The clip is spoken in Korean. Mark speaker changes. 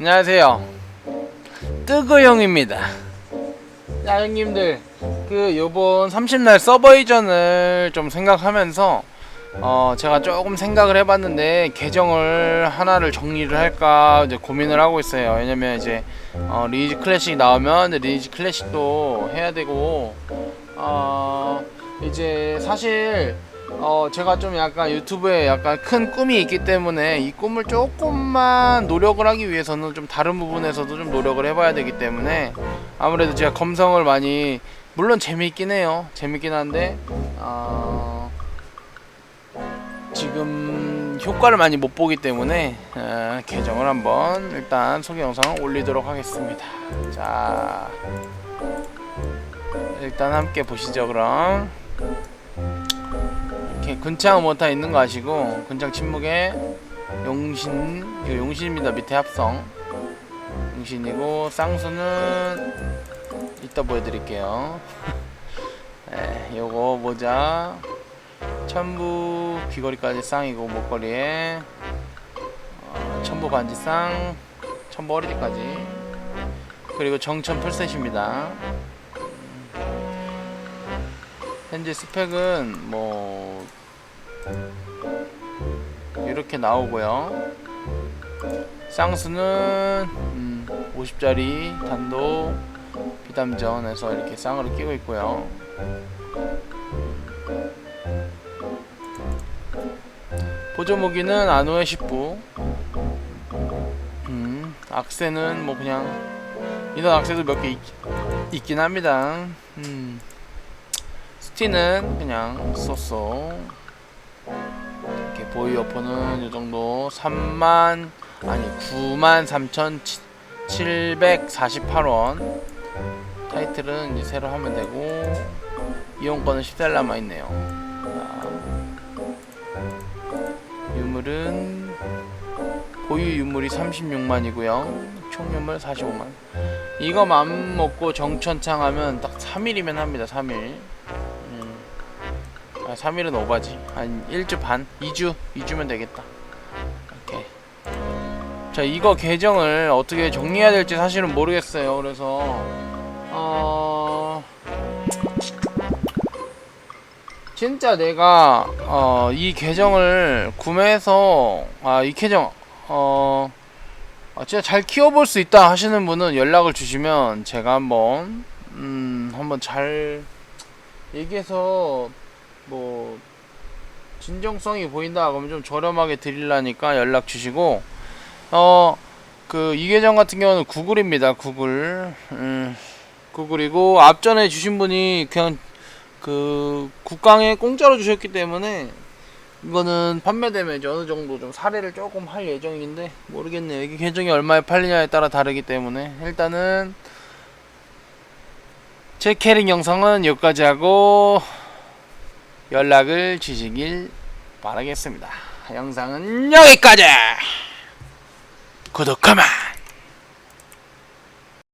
Speaker 1: 안녕하세요. 뜨거 형입니다. 자 형님들 그 요번 30날 서버 이전을 좀 생각하면서 어 제가 조금 생각을 해봤는데 계정을 하나를 정리를 할까 이제 고민을 하고 있어요. 왜냐면 이제 어 리니지 클래식 나오면 리니지 클래식도 해야 되고 어 이제 사실 어 제가 좀 약간 유튜브에 약간 큰 꿈이 있기 때문에 이 꿈을 조금만 노력을 하기 위해서는 좀 다른 부분에서도 좀 노력을 해봐야 되기 때문에 아무래도 제가 검성을 많이 물론 재미있긴 해요. 재밌긴 한데 어 지금 효과를 많이 못 보기 때문에 어, 계정을 한번 일단 소개 영상을 올리도록 하겠습니다. 자 일단 함께 보시죠 그럼 이렇게 근창 모타 있는 거 아시고 근창 침묵에 용신 이거 용신입니다. 밑에 합성. 용신이고 쌍수는 이따 보여드릴게요. 네, 요거 모자. 천부 귀걸이까지 쌍이고 목걸이에 어, 천부 반지 쌍 천부 허리띠까지. 그리고 정천 풀셋입니다. 현재 스펙은 뭐 이렇게 나오고요. 쌍수는 음, 50짜리 단도 비담전에서 이렇게 쌍으로 끼고 있고요. 보조 무기는 아노의 10부. 음, 악세는 뭐 그냥 이런 악세도 몇 개 있긴 합니다. 음. 스티는 그냥 쏘쏘 이렇게 보이 어퍼는 이 정도 3만 아니 9만 3,748원 타이틀은 이제 새로 하면 되고 이용권은 10달 남아 있네요. 자, 유물은 보유 유물이 36만이고요. 총 유물 45만. 이거 맘 먹고 정천창 하면 딱 3일이면 합니다. 3일. 아, 3일은 오바지. 한 1주 반? 2주? 2주면 되겠다. 이렇게. 자, 이거 계정을 어떻게 정리해야 될지 사실은 모르겠어요. 그래서, 어. 진짜 내가, 어, 이 계정을 구매해서, 아, 이 계정, 어, 아, 진짜 잘 키워볼 수 있다 하시는 분은 연락을 주시면 제가 한번, 음, 한번 잘 얘기해서 뭐 진정성이 보인다 그러면 좀 저렴하게 드리려니까 연락 주시고 어 그 이 계정 같은 경우는 구글입니다 구글. 음, 구글이고 앞전에 주신 분이 그냥 그 국강에 공짜로 주셨기 때문에 이거는 판매되면 이제 어느 정도 좀 사례를 조금 할 예정인데 모르겠네요. 이게 계정이 얼마에 팔리냐에 따라 다르기 때문에. 일단은 제 캐릭 영상은 여기까지 하고 연락을 주시길 바라겠습니다. 영상은 여기까지! 구독하면